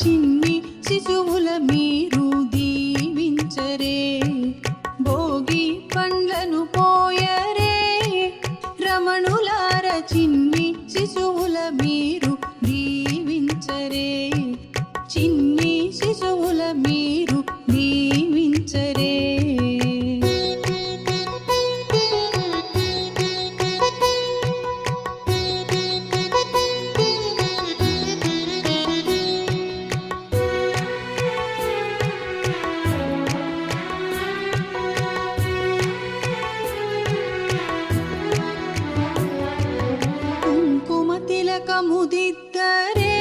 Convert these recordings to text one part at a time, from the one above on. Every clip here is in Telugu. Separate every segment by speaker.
Speaker 1: చిన్ని శిశువుల ముదిద్దరే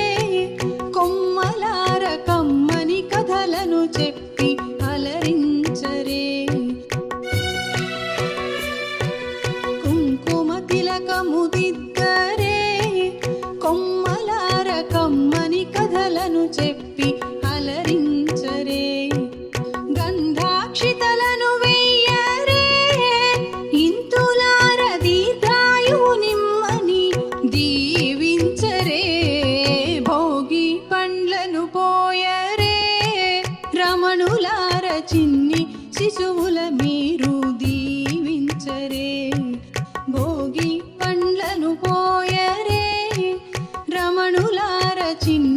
Speaker 1: కొమ్మలార కమ్మని కథలను చెప్పి అలరించరే. కుంకుమ తిలక ముదిద్దరే కొమ్మలార కమ్మని కథలను చెప్పి అలరించరే. గంధాక్షితలను వెయ్యరే ఇంతులార దీర్ఘాయువు నిమ్మని దీ চিহ্ন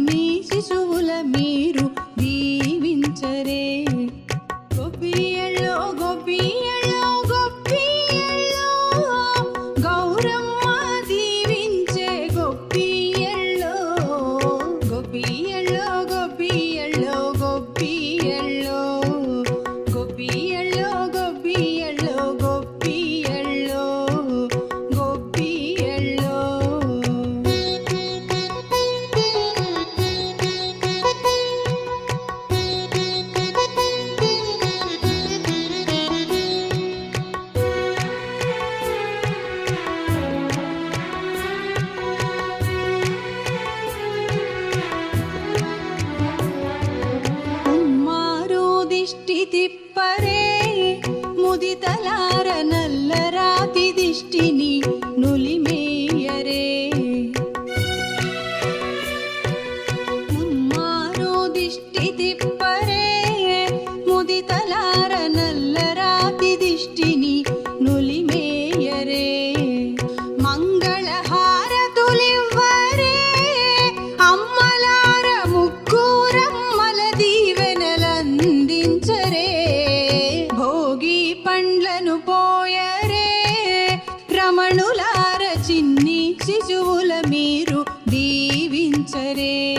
Speaker 1: దిష్టి తిప్పరే ముదితలార నల్లరాతి దిష్టిని నులిమి రమణులు పోయరే. రమణులార చిన్ని శిశువుల మీరు దీవించరే.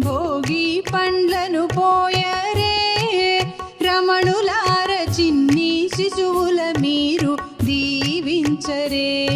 Speaker 1: భోగి పండ్లను పోయరే. రమణులార చిన్ని శిశువుల మీరు దీవించరే.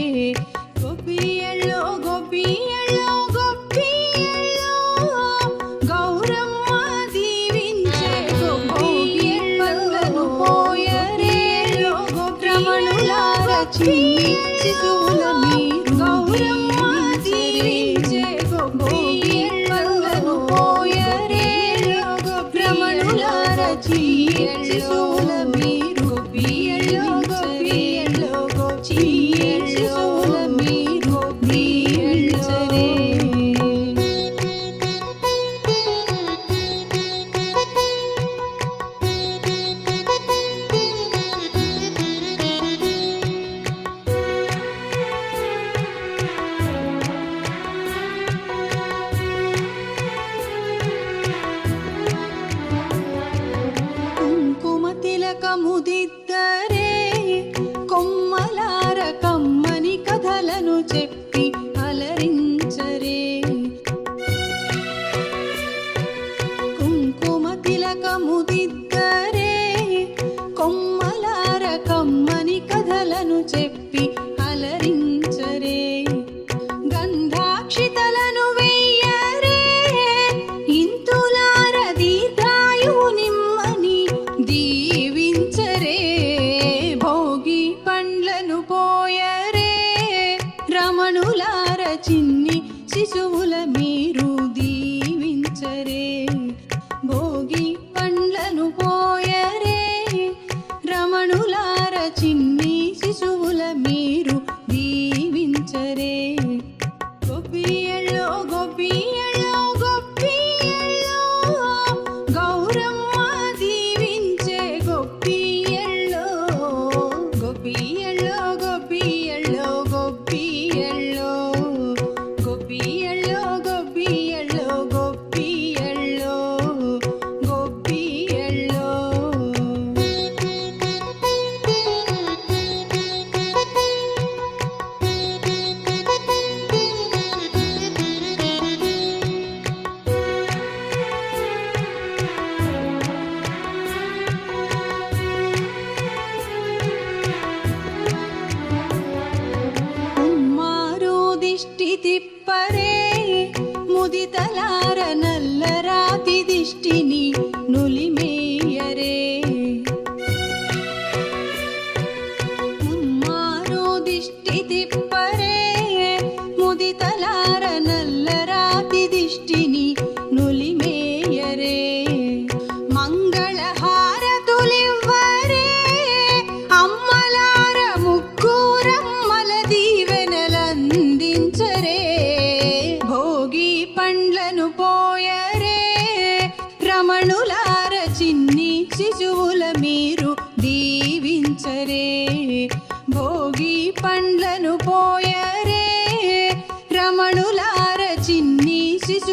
Speaker 1: ಮುದಿತಲಾ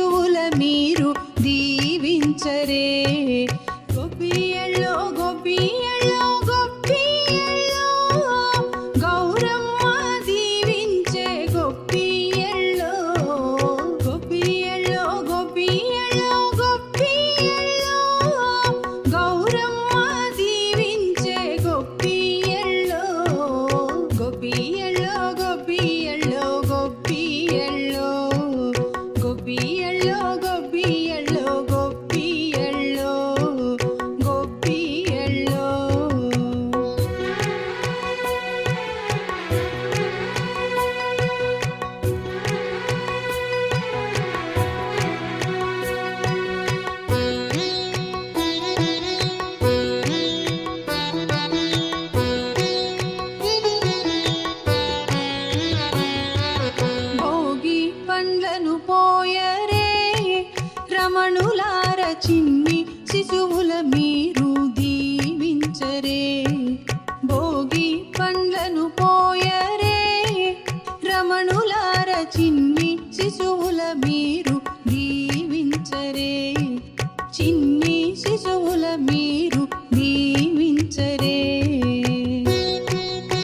Speaker 1: శిశువుల మీరు